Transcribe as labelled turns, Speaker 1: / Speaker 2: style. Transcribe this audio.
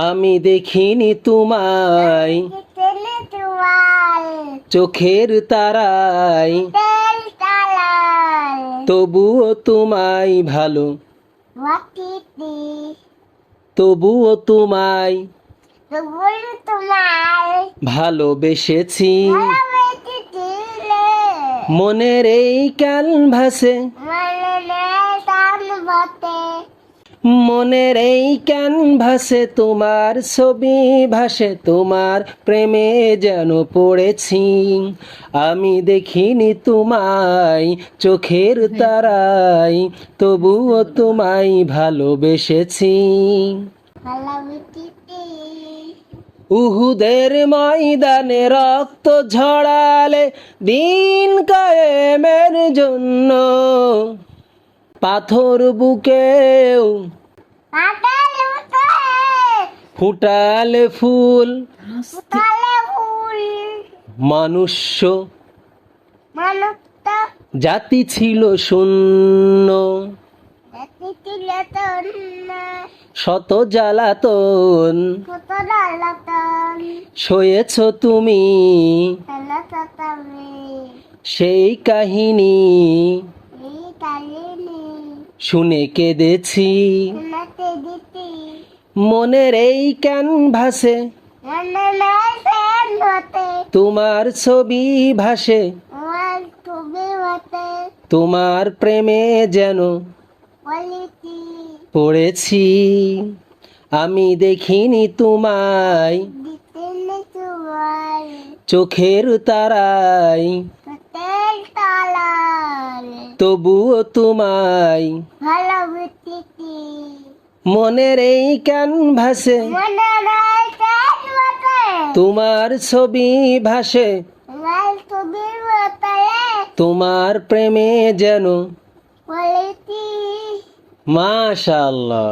Speaker 1: আমি দেখিনি তোমায়। চোখের তারায়। তবুও তোমায় ভালো। তবুও তোমায় ভালোবেসেছি। মনের এই ক্যানভাসে। মনের এই ক্যানভাসে তোমার ছবি ভাসে তোমার প্রেমে যেন পড়েছি। আমি দেখিনি তোমায় চোখের তারাই তবুও তোমায় ভালোবেসেছি। উহুদের ময়দানে রক্ত ঝড়ালে দিন কায়েমের জন্য। পাথর বুকেও ফুটালে ফুল। মনুষ্য জাতি ছিল শূন্য। শত জ্বালাতন। সয়েছ তুমি। সেই কাহিনী। শুনে কেঁদেছি। মনের এই ক্যানভাসে তোমার ছবি ভাসে। তোমার প্রেমে যেন পড়েছি। আমি দেখিনি তোমায়। চোখের তারায়। তবুও তোমায় মনের এই ক্যানভাসে তোমার ছবি ভাসে। তোমার প্রেমে যেন মাশাল্লাহ